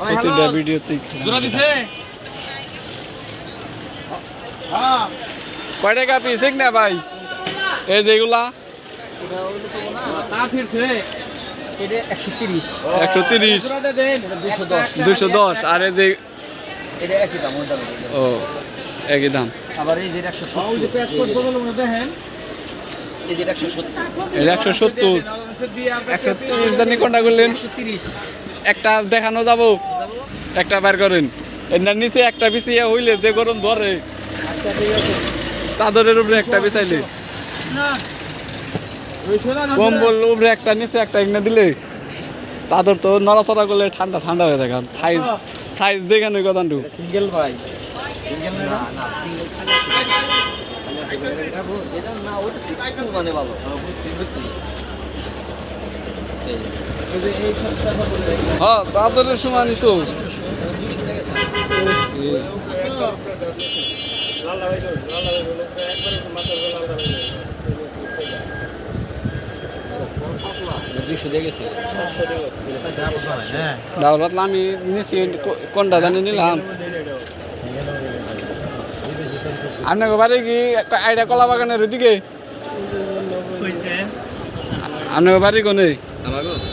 প্রতিটা ভিডিওতেই হ্যাঁ। কয় টাকা পিস না ভাই। এই যেগুলা দুশো দশ। আর এই যে ও একই দাম। আবার এই যে একশো ওই যে সত্তর প্যাসপোর্ট বদল দেখেন এই যে একশো সত্তর। একশো সত্তর। একশো তিরিশ জানি কোনটা করলেন? একটা দেখানো যাব? যাব একটা বের করেন। এটার নিচে একটা বিছিয়ে হইলে যে গরম ধরে চাদরের উপরে একটা বিছাইলে। কম্বল উপরে একটা নিচে একটা এনে দিলে। চাদর তো নড়াচড়া করলে ঠান্ডা ঠান্ডা হয়ে থাকে সাইজ সাইজ দেখেন ওই কথাটু সিঙ্গেল ভাই। সিঙ্গেল না না সিঙ্গেল এটা না ওটা মানে ভালো এই ওই যে এই সপ্তাহে বলে হ্যাঁ চাদরের সমানই তো। ডাবল পাতলা আমি কোনটা জানি নিলাম। আপনাকে বাড়ি কি একটা আইডিয়া কলা বাগানের ওইদিকে? আপনাকে বাড়ি কোনে?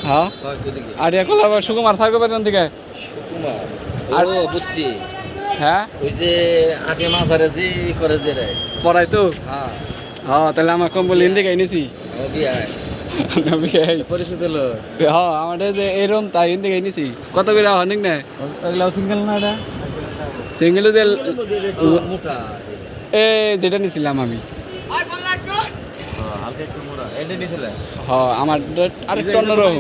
হ্যাঁ। হয় সুকুমার বাড়ির দিকে সুকুমার। ও বুঝছি। হ্যাঁ? ওই যে আটে মাঝারে যে করে যে রে। পড়াই তো? হ্যাঁ। হ্যাঁ তাহলে আমার কম্বল হিন্দি নিছি। লোক। হ্যাঁ যে এরম তাই হিন্দি খাই নিছি। কত করে অনেক না? ওগুলা সিঙ্গেল না এটা? সিঙ্গেল যে এ যেটা নিছিলাম আমি হালকা একটু মোড়া এটা নিছিলে হ্যাঁ আমার আরেকটু অন্যরকম।